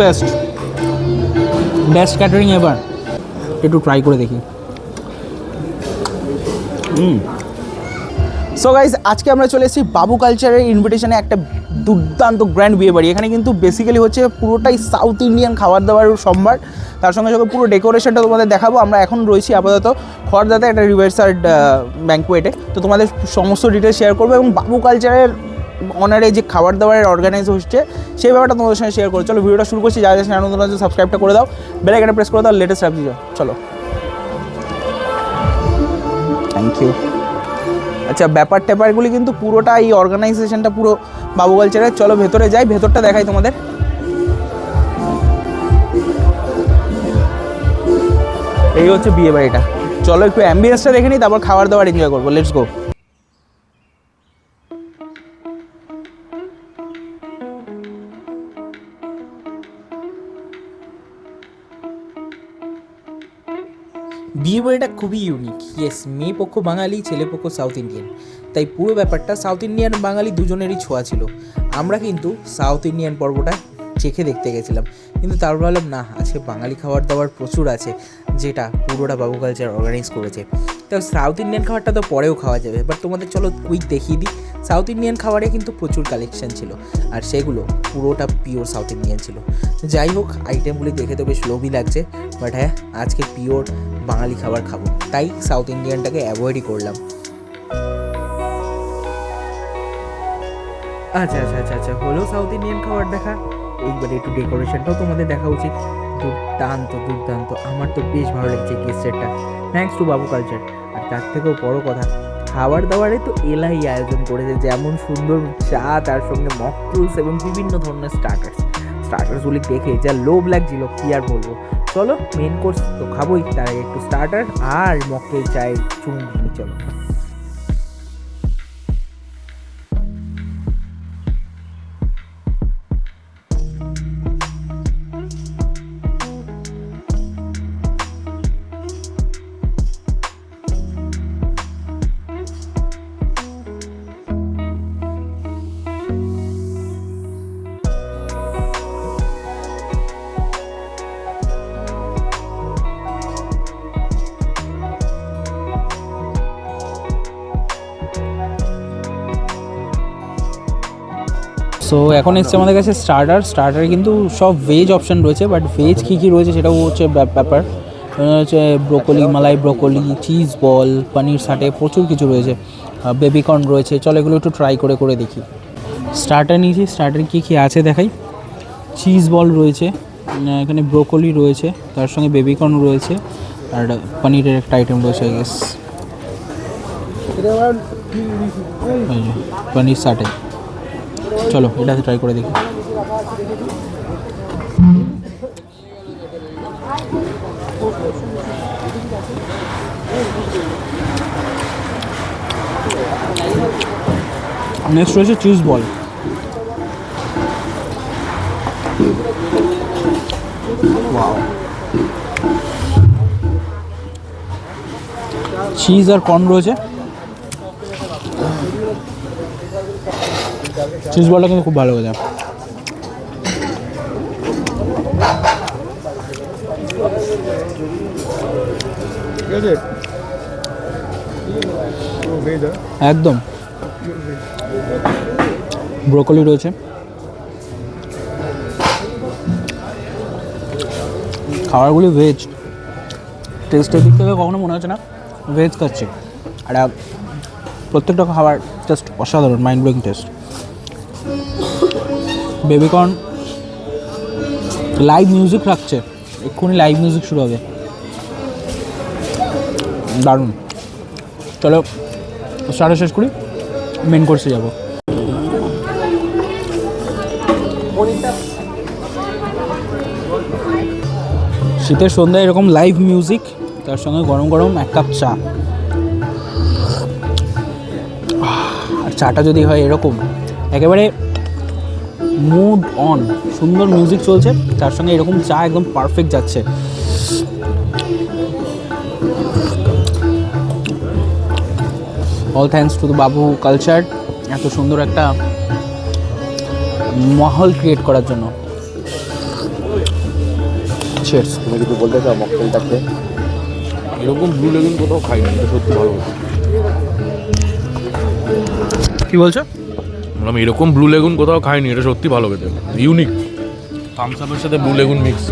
Best best catering এবার একটু try করে দেখি। সো গাইজ আজকে আমরা চলে এসেছি বাবু কালচারের ইনভিটেশনে একটা দুর্দান্ত গ্র্যান্ড বিয়ে বাড়ি। এখানে কিন্তু বেসিক্যালি হচ্ছে পুরোটাই সাউথ ইন্ডিয়ান খাবার দাবার সম্ভার। তার সঙ্গে সঙ্গে পুরো ডেকোরেশনটা তোমাদের দেখাবো। আমরা এখন রয়েছি আপাতত খড়দাতে একটা রিভার সাইড ব্যাঙ্কুয়েটে তো তোমাদের সমস্ত ডিটেলস শেয়ার করব এবং বাবু কালচারের অনারে যে খাবার দাবারের অর্গানাইজ হচ্ছে, সেই ব্যাপারটা তোমাদের সঙ্গে শেয়ার করো চলো, ভিডিওটা শুরু করছি, যারা যারা আনন্দ নজর সাবস্ক্রাইবটা করে দাও। বেলাইকাটা প্রেস করে দাও লেটেস্ট আপডেট চলো। থ্যাংক ইউ আচ্ছা ব্যাপার ট্যাপারগুলি কিন্তু পুরোটা এই অর্গানাইজেশনটা পুরো বাবু কালচারের চলো, ভেতরে যাই, ভেতরটা দেখাই তোমাদের। এই হচ্ছে বিয়ে বাড়িটা। চলো, একটু অ্যাম্বিয়েন্সটা দেখে নিই, তারপর খাবার দাবার এনজয় করব। লেটস গো বাড়িটা খুবই ইউনিক ইয়েস মেয়ে পক্ষ বাঙালি, ছেলে পক্ষ সাউথ ইন্ডিয়ান তাই পুরো ব্যাপারটা সাউথ ইন্ডিয়ান বাঙালি দুজনেরই ছোঁয়া ছিল। আমরা কিন্তু সাউথ ইন্ডিয়ান পর্বটা চেখে দেখতে গেছিলাম। কিন্তু তারপর ভাবলাম, না আজকে বাঙালি খাবার দাবার প্রচুর আছে, যেটা পুরোটা বাবু কালচার অর্গানাইজ করেছে। তো সাউথ ইন্ডিয়ান খাবারটা তো পরেও খাওয়া যাবে। বাট তোমাদের চলো কুইক দেখিয়ে দিই। সাউথ ইন্ডিয়ান খাবারে কিন্তু প্রচুর কালেকশন ছিল। আর সেগুলো পুরোটা পিওর সাউথ ইন্ডিয়ান ছিল। যাই হোক আইটেমগুলি দেখে তো বেশ লোভই লাগছে। বাট হ্যাঁ আজকে পিওর বাঙালি খাবার খাব। তাই সাউথ ইন্ডিয়ানটাকে অ্যাভয়েডই করলাম। আচ্ছা আচ্ছা আচ্ছা আচ্ছা হলো সাউথ ইন্ডিয়ান খাবার দেখা। এইবার একটু ডেকোরেশনটাও তোমাদের দেখা উচিত। দুর্দান্ত দুর্দান্ত। আমার তো বেশ ভালো লাগছে গেস্টেরটা থ্যাঙ্কস টু বাবু কালচার আর তার থেকেও বড় কথা খাবার দাবারে তো এলাই আয়োজন করেছে, যেমন সুন্দর চা, তার সঙ্গে মকরুলস এবং বিভিন্ন ধরনের স্টার্টার্স স্টার্টার্সগুলি দেখে যা লোভ লাগছিল, কি আর বলব? চলো মেন কোর্স তো খাবোই, তার একটু স্টার্টার আর মকটেল চায়ের চুমুক চলো। সো এখন এসছে আমাদের কাছে স্টার্টার স্টার্টার কিন্তু সব ভেজ অপশন রয়েছে বাট ভেজ কী কী রয়েছে সেটাও হচ্ছে ব্যাপ- ব্যাপার। হচ্ছে broccoli malai broccoli cheese ball paneer satay প্রচুর কিছু রয়েছে। বেবিকর্ন রয়েছে। চলো এগুলো একটু ট্রাই করে করে দেখি। স্টার্টার নিয়েছি। স্টার্টার কী কী আছে দেখাই। চিজ বল রয়েছে। এখানে ব্রোকলি রয়েছে। তার সঙ্গে বেবিকর্ন রয়েছে। আর পনিরের একটা আইটেম রয়েছে গেস পনির সাটে চলো এটাতে ট্রাই করে দেখি। নেক্সট রয়েছে চিজ বল চিজ আর কর্ন রয়েছে। চিজ বলটা কিন্তু খুব ভালো ভেজ একদম। ব্রোকলি রয়েছে। খাবারগুলি ভেজ টেস্টের দিক থেকে কখনো মনে হচ্ছে না ভেজ খাচ্ছি। আর প্রত্যেকটা খাবার জাস্ট অসাধারণ mind blowing taste baby corn live music রাখছে। এক্ষুনি লাইভ মিউজিক শুরু হবে। দারুণ। চলো স্টার্টার শেষ করি। মেন কোর্সে যাব। শীতের সন্ধ্যায় এরকম লাইভ মিউজিক তার সঙ্গে গরম গরম এক কাপ চা। আর চাটা যদি হয় এরকম। একেবারে মুড অন সুন্দর মিউজিক চলছে তার সঙ্গে এরকম চা একদম পারফেক্ট যাচ্ছে। All thanks to the Babu culture এত সুন্দর একটা মহল ক্রিয়েট করার জন্য। চেয়ার্স তুমি কিছু বলতে চাও মকটেলটা খেয়ে এরকম ব্লু লেগুন কোথাও খাইনি সত্যি ভালো কি বলছো? বললাম, এরকম ব্লু লেগুন কোথাও খাইনি, এটা সত্যি ভালো খেতে। ইউনিক থামসাপের সাথে ব্লু লেগুন মিক্স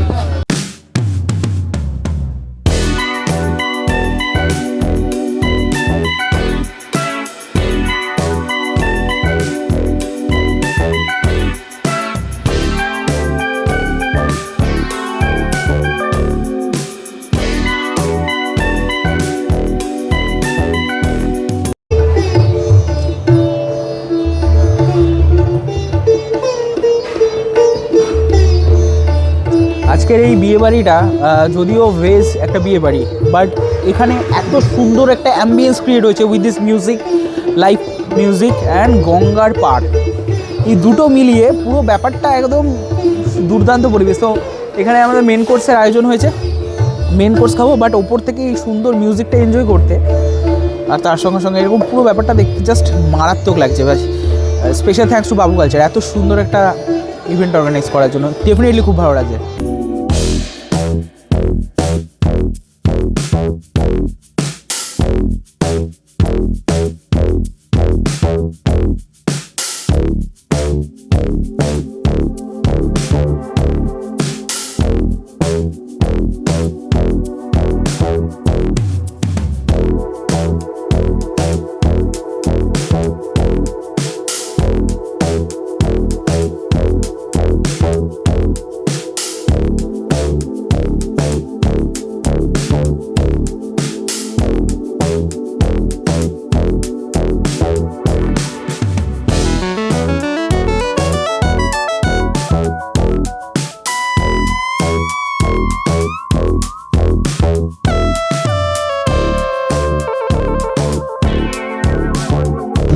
আজকের এই বিয়ে বাড়িটা যদিও ভেজ একটা বিয়ে বাড়ি বাট এখানে এত সুন্দর একটা অ্যাম্বিয়েন্স ক্রিয়েট হয়েছে with this music live music and গঙ্গার পার্ক এই দুটো মিলিয়ে পুরো ব্যাপারটা একদম দুর্দান্ত পরিবেশ। তো এখানে আমাদের মেন কোর্সের আয়োজন হয়েছে। মেন কোর্স খাব বাট ওপর থেকে এই সুন্দর মিউজিকটা এনজয় করতে। আর তার সঙ্গে সঙ্গে এরকম পুরো ব্যাপারটা দেখতে জাস্ট মারাত্মক লাগছে ব্যাস special thanks to Babu culture এত সুন্দর একটা ইভেন্ট অর্গানাইজ করার জন্য। ডেফিনেটলি খুব ভালো লাগছে।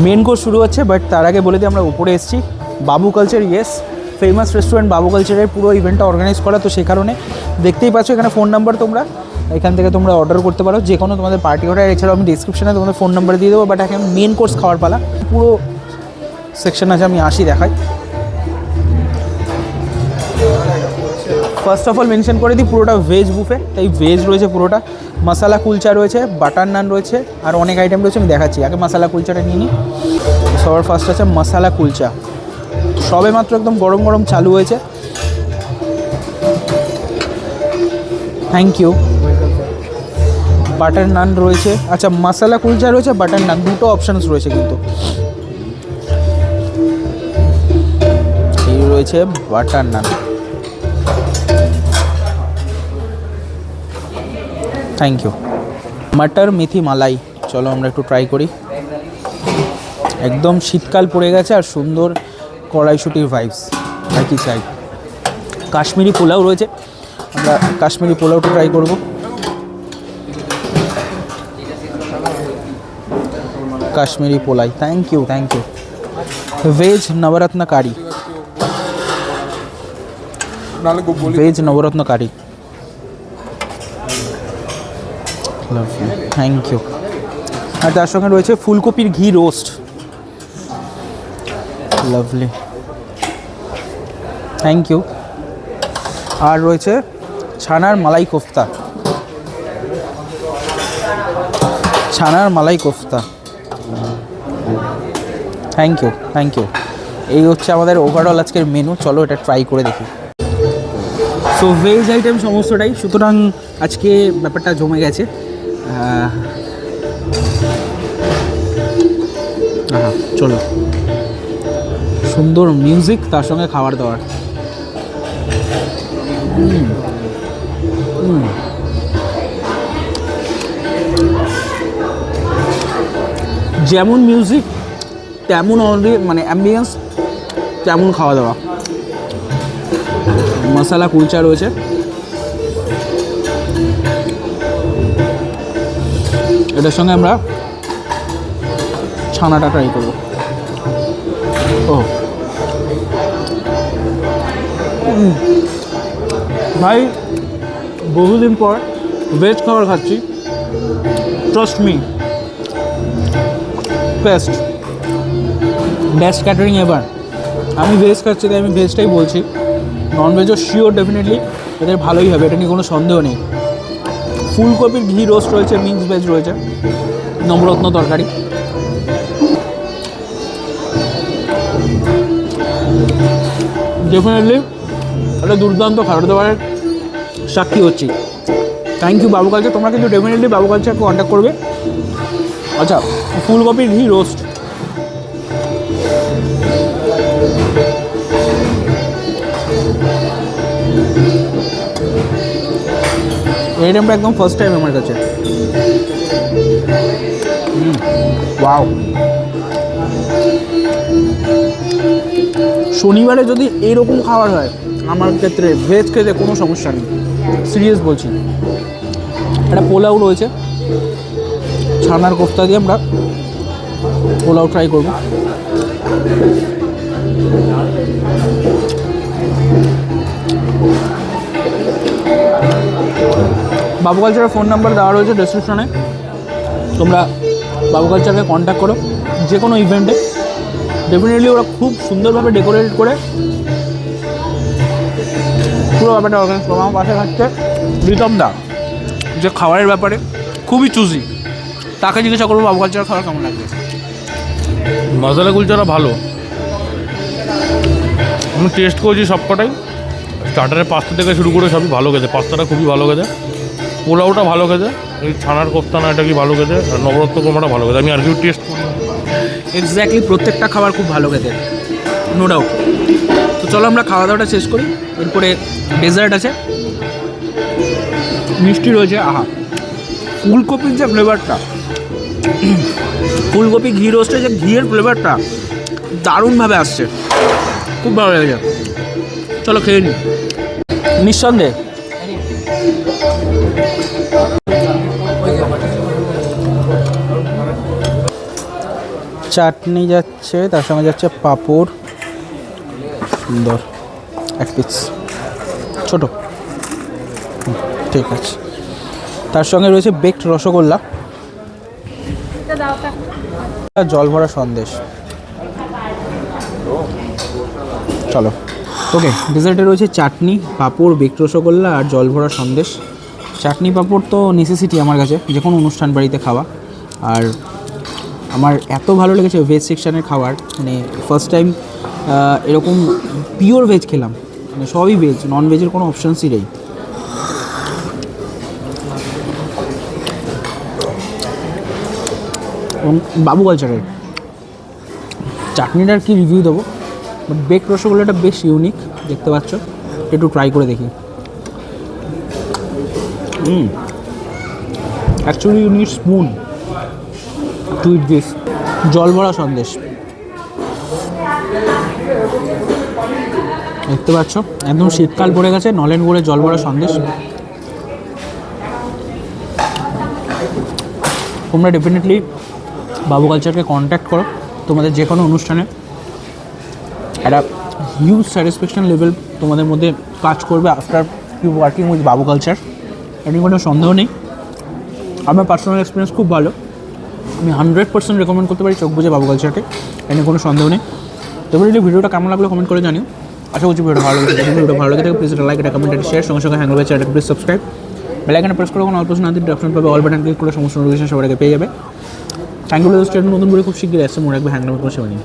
মেন কোর্স শুরু হচ্ছে বাট তার আগে বলে দিই, আমরা উপরে এসেছি। বাবু কালচার ইয়েস ফেমাস রেস্টুরেন্ট বাবু কালচারের পুরো ইভেন্টটা অর্গানাইজ করা, তো সেই কারণে দেখতেই পাচ্ছ, এখানে ফোন নাম্বার তোমরা, এখান থেকে তোমরা অর্ডার করতে পারো। যে কোনো তোমাদের পার্টি অর্ডার এছাড়াও আমি ডিসক্রিপশানে তোমাদের ফোন নাম্বার দিয়ে দেবো বাট এখন মেন কোর্স খাওয়ার পালা। পুরো সেকশন আছে, আমি আসি দেখাই। ফার্স্ট অফ অল মেনশন করে দিই, পুরোটা ভেজ বুফে তাই ভেজ রয়েছে পুরোটা। মশালা কুলচা রয়েছে বাটার নান রয়েছে, আর অনেক আইটেম রয়েছে, আমি দেখাচ্ছি। আগে মশালা কুলচাটা নিয়ে নিই। সবার ফার্স্ট আছে মশালা কুলচা সবে মাত্র একদম গরম গরম চালু হয়েছে। থ্যাংক ইউ বাটার নান রয়েছে। আচ্ছা মশালা কুলচা রয়েছে বাটার নান দুটো অপশানস রয়েছে কিন্তু। রয়েছে butter naan thank you matar methi malai চলো আমরা একটু ট্রাই করি। একদম শীতকাল পড়ে গেছে আর সুন্দর কড়াইশুটির ভাইবস আর কি চাই? কাশ্মীরি পোলাও রয়েছে। আমরা কাশ্মীরি পোলাওটা ট্রাই করব। Kashmiri pulao. Thank you thank you veg navratan curry veg navratan curry thank you আর তার সঙ্গে রয়েছে ফুলকপির ঘি রোস্ট লাভলি থ্যাংক ইউ আর রয়েছে ছানার মালাই কোফতা। ছানার malai kofta. Thank you thank you এই হচ্ছে আমাদের ওভারঅল আজকের মেনু চলো এটা ট্রাই করে দেখি। সো ভেজ আইটেম সমস্তটাই। সুতরাং আজকে ব্যাপারটা জমে গেছে। আহা, চলো। সুন্দর মিউজিক তার সঙ্গে খাবার দাবার। যেমন মিউজিক তেমন মানে অ্যাম্বিয়েন্স তেমন খাওয়া দাওয়া। মশালা কুলচা রয়েছে। এটার সঙ্গে আমরা ছানাটা ট্রাই করব। ও। ভাই, বহুদিন পর ভেজ খাবার খাচ্ছি। Trust me best best catering এবার আমি ভেজ খাচ্ছি, তাই আমি ভেজটাই বলছি। নন ভেজও শিওর ডেফিনেটলি এদের ভালোই হবে, এটা নিয়ে কোনো সন্দেহ নেই। ফুলকপির ঘি রোস্ট রয়েছে মিক্স ভেজ রয়েছে নবরত্ন তরকারি। ডেফিনেটলি একটা দুর্দান্ত খাবার দাবারের সাক্ষী হচ্ছি। থ্যাংক ইউ বাবু কালচার তোমরা কিন্তু ডেফিনেটলি বাবু কালচারকে কন্ট্যাক্ট করবে। আচ্ছা ফুলকপির ঘি রোস্ট এই একদম ফার্স্ট টাইম আমার কাছে। শনিবারে যদি এইরকম খাবার হয়, আমার ক্ষেত্রে ভেজ খেতে কোনো সমস্যা নেই। সিরিয়াস বলছি। একটা পোলাও রয়েছে। ছানার কোফতা দিয়ে আমরা পোলাও ট্রাই করব। বাবু কালচারের ফোন নাম্বার দেওয়া রয়েছে ডেসক্রিপশনে তোমরা বাবু কালচারকে কন্ট্যাক্ট করো যে কোনো ইভেন্টে ডেফিনেটলি ওরা খুব সুন্দরভাবে ডেকোরেট করে পুরো ব্যাপারটা অর্গানাইজ করো। আমার পাশে থাকছে প্রীতম দা যে খাবারের ব্যাপারে খুবই চুজি তাকে জিজ্ঞাসা করব বাবু কালচার খাবার কেমন লাগবে মশলা কুলচারা ভালো। আমি টেস্ট করেছি সবকটাই। স্টার্টারের পাস্তা থেকে শুরু করে সবই ভালো গেছে পাস্তাটা খুবই ভালো খেতে। পোলাওটা ভালো খেতে। এই ছানার কোফতা না এটা কি ভালো খেতে? আর নবরত্ন কোমাটা ভালো খেতে। আমি আর কেউ টেস্ট করি এক্স্যাক্টলি প্রত্যেকটা খাবার খুব ভালো খেতে। নো ডাউট তো চলো আমরা খাওয়া দাওয়াটা শেষ করি। এরপরে ডেজার্ট আছে। মিষ্টি রয়েছে, আহা। ফুলকপির যে ফ্লেভারটা ফুলকপি ঘি রোস্টের যে ঘিয়ের ফ্লেভারটা দারুণভাবে আসছে। খুব ভালো লেগেছে। চলো খেয়ে নিই নিঃসন্দেহে চাটনি যাচ্ছে, তার সঙ্গে যাচ্ছে পাঁপড়। সুন্দর, এক পিস ছোট। ঠিক আছে। তার সঙ্গে রয়েছে বেকড রসগোল্লা। জল ভরা সন্দেশ। চলো। ওকে ডেজার্টে রয়েছে চাটনি, পাঁপড় বেকড রসগোল্লা আর জল ভরা সন্দেশ। চাটনি, পাঁপড় তো নেসেসিটি আমার কাছে যে কোনো অনুষ্ঠান বাড়িতে খাওয়া। আর আমার এত ভালো লেগেছে ভেজ সেকশানের খাবার। মানে ফার্স্ট টাইম এরকম পিওর ভেজ খেলাম। মানে সবই ভেজ নন ভেজের কোনো অপশানসই নেই। বাবু কালচারের চাটনিটার কি রিভিউ দেবো? বেক রসগোল্লাটা বেশ ইউনিক দেখতে পাচ্ছ। একটু ট্রাই করে দেখি। Actually you need spoon to eat this জল ভরা সন্দেশ। দেখতে পাচ্ছ, একদম শীতকাল পড়ে গেছে, নলেন করে জল ভরা সন্দেশ। তোমরা ডেফিনেটলি বাবু কালচারকে কন্ট্যাক্ট করো, তোমাদের যে কোনো অনুষ্ঠানে একটা হিউজ স্যাটিসফ্যাকশন লেভেল তোমাদের মধ্যে কাজ করবে after you working with Babu culture এটি কোনো সন্দেহ নেই। আমার পার্সোনাল এক্সপিরিয়েন্স খুব ভালো। আমি হান্ড্রেড পার্সেন্ট রেকমেন্ড করতে পারি, চোখ বুঝে বাবু কালচারকে এনে কোনো সন্দেহ নেই। তবে যদি ভিডিওটা কেমন লাগল কমেন্ট করে জানিও। আশা করছি ভিডিও ভালো লাগে ভিডিও ভালো লাগে থাকে প্লিজ লাইক এটা কমেন্ট এটা শেয়ার সঙ্গে সঙ্গে হ্যাঙ্গল চ্যানেলকে প্লিজ সাবস্ক্রাইব বেলাইকানে প্রেস করে, কোনো অল্প না দিন ডেফিনেট পাবে। অল বাটন ক্লিক করে সমস্ত নোটিফিকেশন সবার আগে পেয়ে যাবে। থ্যাংক ইউ নতুন করে খুব শীঘ্রই আসছে। মনে রাখবে হ্যাঙ্গল করে সেবা নিয়ে